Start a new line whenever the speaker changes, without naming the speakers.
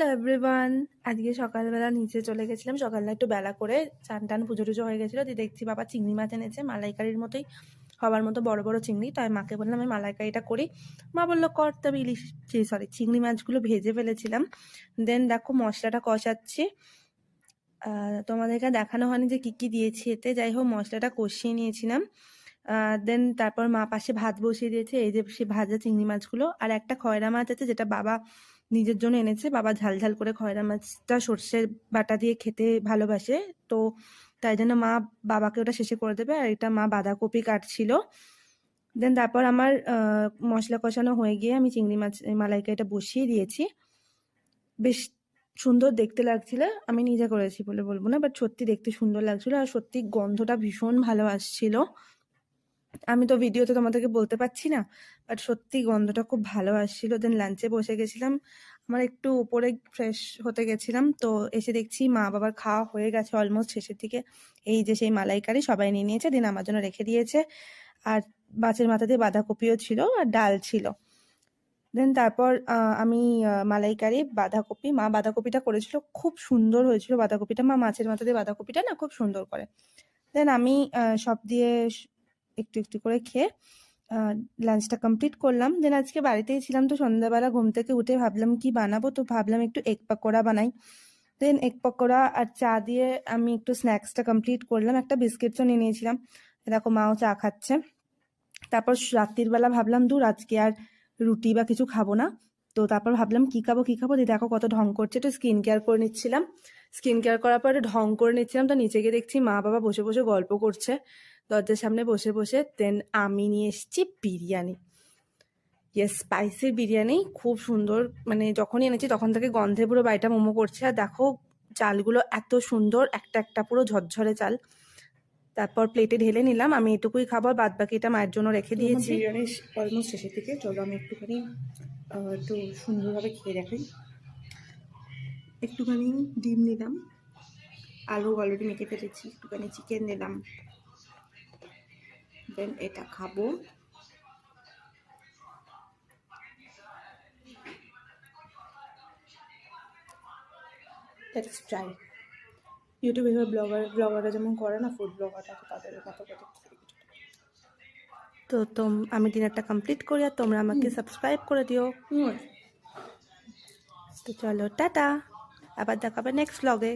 Hello everyone. আজকে সকালবেলা নিচে চলে গেছিলাম। সকালবেলা একটু বেলা করে চান টান পুজো টুজো হয়ে গেছিল। দিয়ে দেখছি বাবা চিংড়ি মাছ এনেছে, মালাইকারির মতোই হবার মতো বড় বড় চিংড়ি। তাই মাকে বললাম, আমি মালাইকারিটা করি। মা বলল, কর তবে ইলিশ সরি চিংড়ি মাছগুলো ভেজে ফেলেছিলাম। দেন দেখো, মশলাটা কষাচ্ছি। তোমাদেরকে দেখানো হয়নি যে কী কী দিয়েছি এতে। যাই হোক, মশলাটা কষিয়ে নিয়েছিলাম। দেন তারপর মা পাশে ভাত বসিয়ে দিয়েছে, এই যে সে ভাজা চিংড়ি মাছগুলো, আর একটা খয়রা মাছ আছে যেটা বাবা নিজের জন্য এনেছে, বাবা ঝাল ঝাল করে খয়রা মাছটা সর্ষের বাটা দিয়ে খেতে ভালোবাসে, তো তাই জন্য মা বাবাকে ওটা শেষে করে দেবে, আর এটা মা বাঁধাকপি কাটছিল। দেন তারপর আমার মশলা কষানো হয়ে গিয়ে আমি চিংড়ি মাছ মালাইকারিটা বসিয়ে দিয়েছি। বেশ সুন্দর দেখতে লাগছিল, আমি নিজে করেছি বলে বলব না বাট সত্যি দেখতে সুন্দর লাগছিল, আর সত্যি গন্ধটা ভীষণ ভালো আসছিল। আমি তো ভিডিওতে তোমাদেরকে বলতে পারছি না বাট সত্যি গন্ধটা খুব ভালো আসছিল। দেন লাঞ্চে বসে গেছিলাম, আমার একটু উপরে ফ্রেশ হতে গেছিলাম, তো এসে দেখছি মা বাবার খাওয়া হয়ে গেছে অলমোস্ট শেষের দিকে। এই যে সেই মালাইকারি সবাই নিয়ে নিয়েছে দিন আমার জন্য রেখে দিয়েছে। আর মাছের মাথা দিয়ে বাঁধাকপিও ছিল আর ডাল ছিল। দেন তারপর আমি মালাইকারি, বাঁধাকপি, মা বাঁধাকপিটা করেছিল, খুব সুন্দর হয়েছিল বাঁধাকপিটা। মা মাছের মাথা দিয়ে বাঁধাকপিটা না খুব সুন্দর করে। দেন আমি সব দিয়ে একটু একটু করে খেয়ে লাঞ্চটা কমপ্লিট করলাম। দেন আজকে বাড়িতেই ছিলাম তো সন্ধ্যাবেলা ঘুম থেকে উঠে ভাবলাম কি বানাবো, তো ভাবলাম একটু এগ পাকোড়া বানাই। দেন এগ পকোড়া আর চা দিয়ে আমি একটু স্ন্যাক্সটা কমপ্লিট করলাম। একটা বিস্কিটসও নিয়ে নিয়েছিলাম। দেখো মাও চা খাচ্ছে। তারপর রাত্রির বেলা ভাবলাম দূর আজকে আর রুটি বা কিছু খাব না। তো তারপর ভাবলাম, কি খাব কি খাব? দিয়ে দেখো কত ঢং করছে। একটু স্কিন কেয়ার করে নিচ্ছিলাম। স্কিন কেয়ার করার পরে ঢং করে নিচ্ছিলাম তো নিচে গিয়ে দেখছি মা বাবা বসে বসে গল্প করছে। দরজার সামনে বসে বসে দেন আমি নিয়ে এসেছি বিরিয়ানি। ইয়েস স্পাইসি বিরিয়ানি খুব সুন্দর মানে যখনই এনেছি তখন থেকে গন্ধে পুরো বাড়িটা মোমো করছে। আর দেখো চালগুলো এত সুন্দর একটা একটা পুরো ঝরঝরে চাল। তারপর প্লেটে ঢেলে নিলাম আমি এটুকুই খাব আর বাদ বাকিটা মায়ের জন্য রেখে দিয়েছি।
বিরিয়ানি অলমোস্ট শেষের দিকে চলো আমি একটুখানি একটু সুন্দরভাবে খেয়ে দেখাই। একটুখানি ডিম নিলাম আলু অলরেডি মেখে ফেলেছি একটুখানি চিকেন নিলাম দেন এটা খাব লেটস ট্রাই ইউটিউবে এভাবে ব্লগার ব্লগাররা যেমন করে না ফুড ব্লগার থাকে তাদের মতো করে
তো তোম আমি ডিনারটা কমপ্লিট করি আর তোমরা আমাকে সাবস্ক্রাইব করে দিও তো চলো টাটা আবার দেখাবে নেক্সট ব্লগে